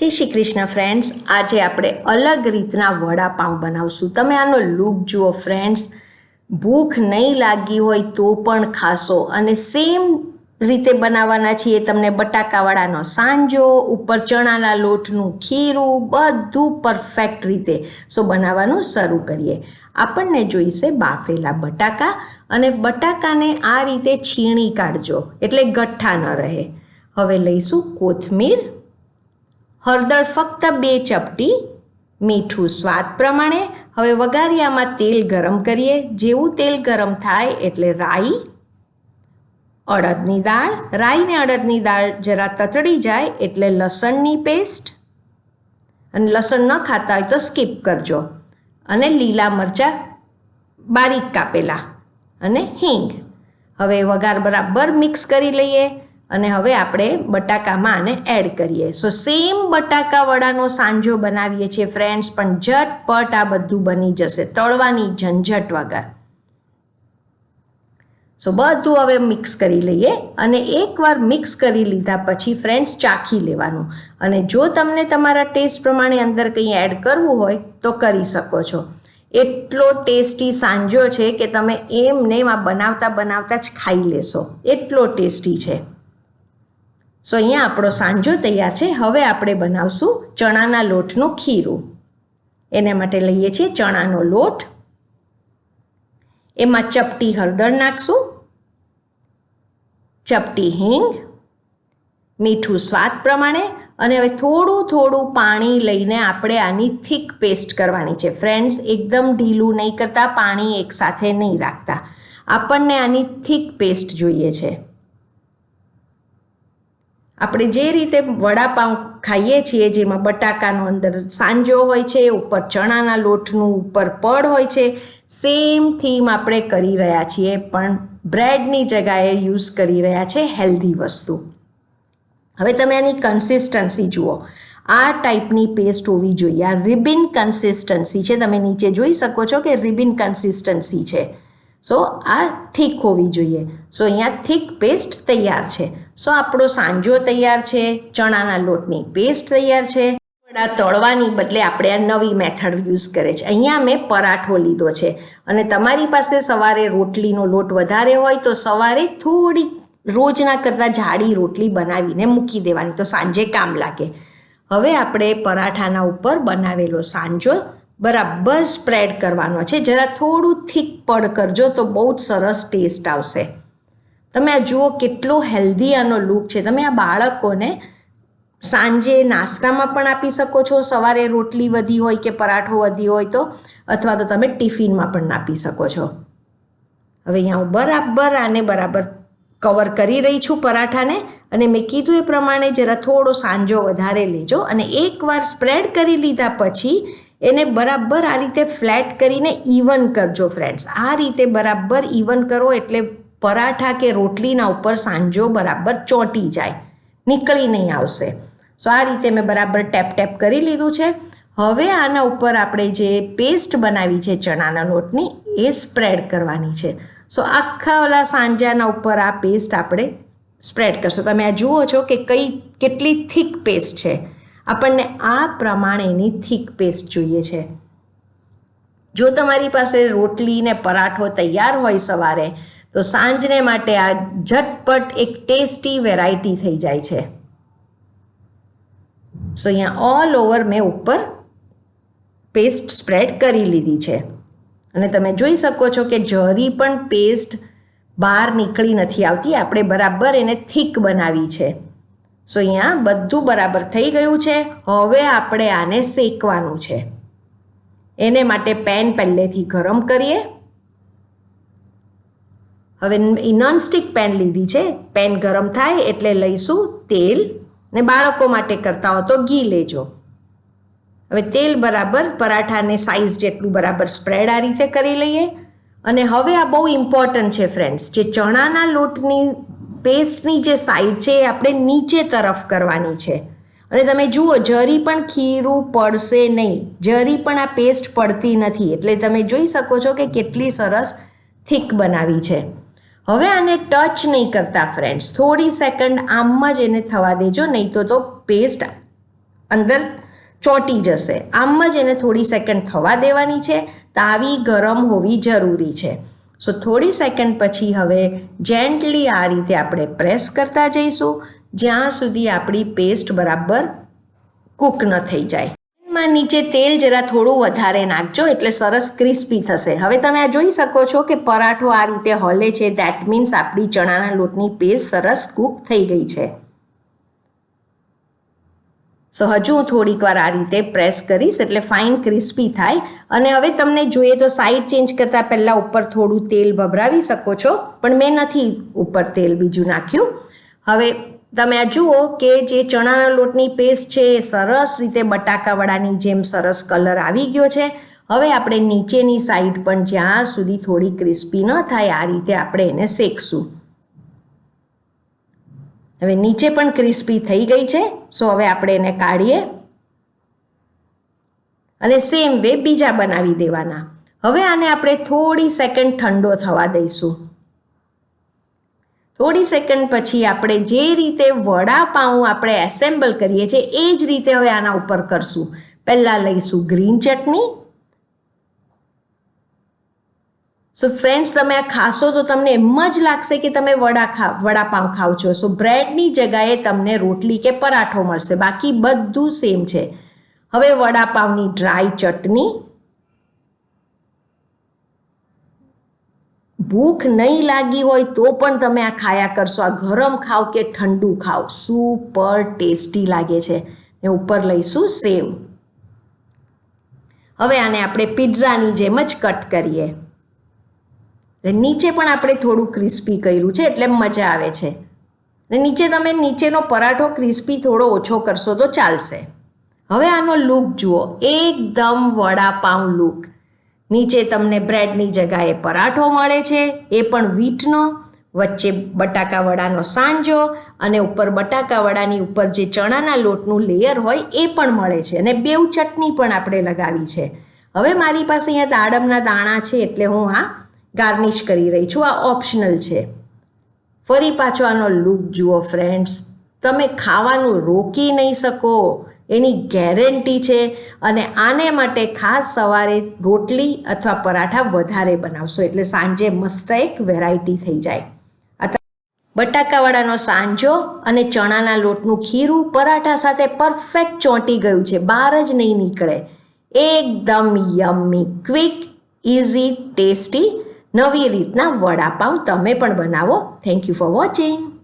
જય શ્રી કૃષ્ણ ફ્રેન્ડ્સ આજે આપણે અલગ રીતના વડાપાઉં બનાવશું. તમે આનો લુક જુઓ ફ્રેન્ડ્સ ભૂખ નહીં લાગી હોય તો પણ ખાશો અને સેમ રીતે બનાવવાના છીએ તમને બટાકાવાળાનો સાંજો, ઉપર ચણાના લોટનું ખીરું, બધું પરફેક્ટ રીતે. સો બનાવવાનું શરૂ કરીએ. આપણને જોઈશે બાફેલા બટાકા અને બટાકાને આ રીતે છીણી કાઢજો. એટલે ગઠ્ઠા ન રહે. હવે લઈશું કોથમીર. હળદર ફક્ત બે ચપટી, મીઠું સ્વાદ પ્રમાણે. હવે વઘારિયામાં તેલ ગરમ કરીએ. જેવું તેલ ગરમ થાય એટલે રાઈ, અડદની દાળ. રાઈ ને અડદની દાળ જરા તતડી જાય એટલે લસણની પેસ્ટ. અને લસણ ન ખાતા હોય તો સ્કીપ કરજો. અને લીલા મરચાં બારીક કાપેલા. અને હિંગ. હવે વઘાર બરાબર મિક્સ કરી લઈએ. અને હવે આપણે બટાકામાં આને એડ કરીએ. સો સેમ બટાકા વડાનો સાંજો બનાવીએ છીએ ફ્રેન્ડ્સ પણ ઝટપટ આ બધું બની જશે. તળવાની ઝંઝટ વગર. સો બધું હવે મિક્સ કરી લઈએ અને એકવાર મિક્સ કરી લીધા પછી ફ્રેન્ડ્સ ચાખી લેવાનું. અને જો તમને તમારા ટેસ્ટ પ્રમાણે અંદર કંઈ એડ કરવું હોય, તો કરી શકો છો. એટલો ટેસ્ટી સાંજો છે કે તમે એમ ને આ બનાવતા બનાવતા જ ખાઈ લેશો. એટલો ટેસ્ટી છે. સો અહીંયા આપણો સાંજો તૈયાર છે. હવે આપણે બનાવશું ચણાના લોટનું ખીરું. એના માટે લઈએ છીએ ચણાનો લોટ. એમાં ચપટી હળદર નાખશું. ચપટી હિંગ. મીઠું સ્વાદ પ્રમાણે. અને હવે થોડું થોડું પાણી લઈને આપણે આની થીક પેસ્ટ કરવાની છે. ફ્રેન્ડ્સ, એકદમ ઢીલું નહીં કરતા, પાણી એકસાથે નહીં રાખતા. આપણને આની થીક પેસ્ટ જોઈએ છે. આપણે જે રીતે વડાપાઉં ખાઈએ છીએ, જેમાં બટાકાનો અંદર સાંજો હોય છે, ઉપર ચણાના લોટનું ઉપર પડ હોય છે સેમ થીમ આપણે કરી રહ્યા છીએ, પણ બ્રેડની જગાએ યુઝ કરી રહ્યા છે હેલ્ધી વસ્તુ. હવે તમે આની કન્સિસ્ટન્સી જુઓ. આ ટાઈપની પેસ્ટ હોવી જોઈએ. આ રિબિન કન્સિસ્ટન્સી છે. તમે નીચે જોઈ શકો છો કે રિબિન કન્સિસ્ટન્સી છે. સો આ થીક હોવી જોઈએ. સો અહીંયા થીક પેસ્ટ તૈયાર છે. સો આપણો સાંજો તૈયાર છે, ચણાના લોટની પેસ્ટ તૈયાર છે. વડા તળવાની બદલે આપણે આ નવી મેથડ યુઝ કરે છે. અહીંયા મેં પરાઠો લીધો છે. અને તમારી પાસે સવારે રોટલીનો લોટ વધારે હોય તો સવારે થોડી રોજના કરતાં જાડી રોટલી બનાવીને મૂકી દેવાની. તો સાંજે કામ લાગે. હવે આપણે પરાઠાના ઉપર બનાવેલો સાંજો બરાબર સ્પ્રેડ કરવાનો છે. જરા થોડું થીક પડ કરજો તો બહુ જ સરસ ટેસ્ટ આવશે. તમે આ જુઓ કેટલો હેલ્ધી આનો લુક છે. તમે આ બાળકોને સાંજે નાસ્તામાં પણ આપી શકો છો. સવારે રોટલી વધી હોય કે પરાઠો વધી હોય તો, અથવા તો તમે ટિફિનમાં પણ આપી શકો છો. હવે અહીંયા હું બરાબર આને બરાબર કવર કરી રહી છું પરાઠાને અને મેં કીધું એ પ્રમાણે જરા થોડો સાંજો વધારે લેજો અને એકવાર સ્પ્રેડ કરી લીધા પછી એને બરાબર આ રીતે ફ્લેટ કરીને ઇવન કરજો ફ્રેન્ડ્સ આ રીતે બરાબર ઇવન કરો એટલે પરાઠા કે રોટલીના ઉપર સાંજો બરાબર ચોંટી જાય. નીકળી નહીં આવશે. સો આ રીતે મેં બરાબર ટેપ ટેપ કરી લીધું છે. હવે આના ઉપર આપણે જે પેસ્ટ બનાવી છે ચણાના લોટની, એ સ્પ્રેડ કરવાની છે. સો આખા ઓલા સાંજાના ઉપર આ પેસ્ટ આપણે સ્પ્રેડ કરશો. તમે આ જુઓ છો કે કઈ કેટલી થીક પેસ્ટ છે. આપણને આ પ્રમાણેની થીક પેસ્ટ જોઈએ છે. જો તમારી પાસે રોટલી ને પરાઠો તૈયાર હોય સવારે, તો સાંજને માટે આ ઝટપટ એક ટેસ્ટી વેરાયટી થઈ જાય છે. સો અહીંયા ઓલ ઓવર મેં ઉપર પેસ્ટ સ્પ્રેડ કરી લીધી છે. અને તમે જોઈ શકો છો કે જરી પણ પેસ્ટ બહાર નીકળી નથી આવતી, આપણે બરાબર એને થીક બનાવી છે. સો અહીંયા બધું બરાબર થઈ ગયું છે. હવે આપણે આને શેકવાનું છે. એને માટે પેન પહેલેથી ગરમ કરીએ. હવે નોનસ્ટિક પેન લીધી છે. પેન ગરમ થાય એટલે લઈશું તેલ ને બાળકો માટે કરતા હો તો ઘી લેજો. હવે તેલ બરાબર પરાઠાને સાઇઝ જેટલું બરાબર સ્પ્રેડ આ રીતે કરી લઈએ. અને હવે આ બહુ ઇમ્પોર્ટન્ટ છે ફ્રેન્ડ્સ જે ચણાના લોટની પેસ્ટની જે સાઈડ છે એ આપણે નીચે તરફ કરવાની છે. અને તમે જુઓ, જરી પણ ખીરું પડશે નહીં. જરી પણ આ પેસ્ટ પડતી નથી. એટલે તમે જોઈ શકો છો કે કેટલી સરસ થીક બનાવી છે. હવે આને ટચ નહીં કરતા ફ્રેન્ડ્સ થોડી સેકન્ડ આમ જ એને થવા દેજો, નહીં તો તો પેસ્ટ અંદર ચોંટી જશે. આમ જ એને થોડી સેકન્ડ થવા દેવાની છે. તાવી ગરમ હોવી જરૂરી છે. સો થોડી સેકન્ડ પછી હવે જેન્ટલી આ રીતે આપણે પ્રેસ કરતા જઈશું, જ્યાં સુધી આપણી પેસ્ટ બરાબર કૂક ન થઈ જાય. માં નીચે તેલ જરા થોડું વધારે નાખજો, એટલે સરસ ક્રિસ્પી થશે. હવે તમે આ જોઈ શકો છો કે પરાઠો આ રીતે હલે છે દેટ મીન્સ આપણી ચણાના લોટની પેસ્ટ સરસ કૂક થઈ ગઈ છે. સો હજુ હું થોડીક વાર આ રીતે પ્રેસ કરીશ એટલે ફાઇન ક્રિસ્પી થાય. અને હવે તમને જોઈએ તો સાઈડ ચેન્જ કરતાં પહેલાં ઉપર થોડું તેલ ભભરાવી શકો છો, પણ મેં નથી ઉપર તેલ બીજું નાખ્યું. હવે તમે આ જુઓ કે જે ચણાના લોટની પેસ્ટ છે એ સરસ રીતે બટાકાવડાની જેમ સરસ કલર આવી ગયો છે. હવે આપણે નીચેની સાઈડ પણ જ્યાં સુધી થોડી ક્રિસ્પી ન થાય, આ રીતે આપણે એને શેકશું. હવે નીચે પણ ક્રિસ્પી થઈ ગઈ છે. સો હવે આપણે એને કાઢીએ. અને સેમ વે બીજા બનાવી દેવાના. હવે આને આપણે થોડી સેકન્ડ ઠંડો થવા દઈશું. થોડી સેકન્ડ પછી આપણે જે રીતે વડાપાઉં આપણે એસેમ્બલ કરીએ છીએ, એ જ રીતે હવે આના ઉપર કરશું. પહેલાં લઈશું ગ્રીન ચટણી. સો ફ્રેન્ડ્સ તમે આ ખાશો તો તમને એમ જ લાગશે કે તમે વડા ખા, વડાપાઉં ખાવ છો. સો બ્રેડની જગાએ તમને રોટલી કે પરાઠો મળશે. બાકી બધું સેમ છે. હવે વડાપાઉંની ડ્રાય ચટણી. ભૂખ નહીં લાગી હોય તો પણ તમે આ ખાયા કરશો. આ ગરમ ખાવ કે ઠંડુ ખાવ. સુપર ટેસ્ટી લાગે છે. ને ઉપર લઈશું સેવ હવે આને આપણે પિઝાની જેમ જ કટ કરીએ. એટલે નીચે પણ આપણે થોડું ક્રિસ્પી કર્યું છે એટલે મજા આવે છે. અને નીચે તમે નીચેનો પરાઠો ક્રિસ્પી થોડો ઓછો કરશો તો ચાલશે. હવે આનો લુક જુઓ, એકદમ વડાપાઉં લુક. નીચે તમને બ્રેડની જગાએ પરાઠો મળે છે, એ પણ વીટનો. વચ્ચે બટાકા વડાનો સાંજો અને ઉપર બટાકા વડાની ઉપર જે ચણાના લોટનું લેયર હોય એ પણ મળે છે. અને બેવ ચટણી પણ આપણે લગાવી છે. હવે મારી પાસે અહીંયા દાડમના દાણા છે એટલે હું આ ગાર્નિશ કરી રહી છું. આ ઓપ્શનલ છે. ફરી પાછો આનો લુક જુઓ ફ્રેન્ડ્સ તમે ખાવાનું રોકી નહીં શકો. એની ગેરંટી છે અને આને માટે ખાસ સવારે રોટલી અથવા પરાઠા વધારે બનાવશો. એટલે સાંજે મસ્ત એક વેરાયટી થઈ જાય. બટાકાવાળાનો સાંજો અને ચણાના લોટનું ખીરું પરાઠા સાથે પરફેક્ટ ચોંટી ગયું છે. બહાર જ નહીં નીકળે. એકદમ યમ્મી ક્વિક ઇઝી ટેસ્ટી નવી રીતના વડાપાઉં તમે પણ બનાવો. Thank you for watching